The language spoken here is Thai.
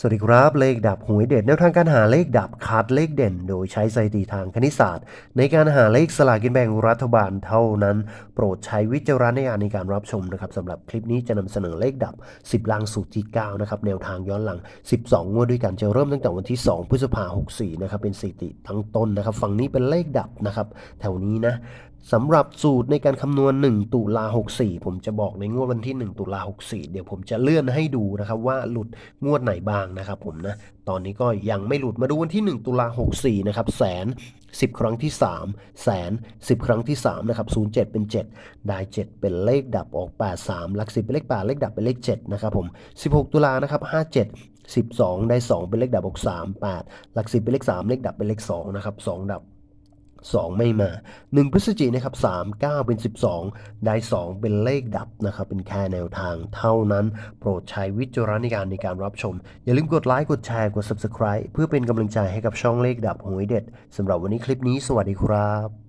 สวัสดีครับเลขดับหวยเด็ดแนวทางการหาเลขดับคัดเลขเด่น โดยใช้สถิติทางคณิตศาสตร์ ในการหาเลขสลากกินแบ่งรัฐบาลเท่านั้น โปรดใช้วิจารณญาณในการรับชมนะครับสำหรับคลิปนี้จะนำเสนอเลขดับ 10 ลางสูตรที่9นะครับแนวทางย้อนหลัง 12 งวดด้วยกันจะเริ่มตั้งแต่วันที่ 2 พฤษภาคม64นะครับเป็นสถิติทั้งต้นนะครับฝั่งนี้เป็นเลขดับนะครับแถวนี้นะสำหรับสูตรในการคำนวณ 1 ตุลา 64 ผมจะบอกในงวดวันที่ 1 ตุลา 64 เดี๋ยวผมจะเลื่อนให้ดูนะครับว่าหลุดงวดไหนบ้างนะครับผมนะ ตอนนี้ก็ยังไม่หลุดมาดูวันที่ 1 ตุลา 64 นะครับแสน 10 ครั้งที่ 3 แสน 10 ครั้งที่ 3 นะครับ 07 เป็น 7 ได้ 7 เป็นเลขดับออก 83 หลัก 10 เป็นเลข8เลขดับเป็นเลข 7 นะครับผม 16 ตุลานะครับ 57 12 ได้ 2 เป็นเลขดับออก 3 8 หลัก 10 เป็นเลข 3 เลขดับเป็นเลข2นะครับ2ดับ 2 ไม่มา 1 พฤศจิกนะครับ3 9 เป็น 12 ได้ 2 เป็นเลขดับนะครับ เป็นแค่แนวทางเท่านั้น โปรดใช้วิจารณญาณในการรับชม อย่าลืมกดไลค์ กดแชร์ กด Subscribe เพื่อเป็นกำลังใจให้กับช่องเลขดับหวยเด็ดสำหรับวันนี้คลิปนี้สวัสดีครับ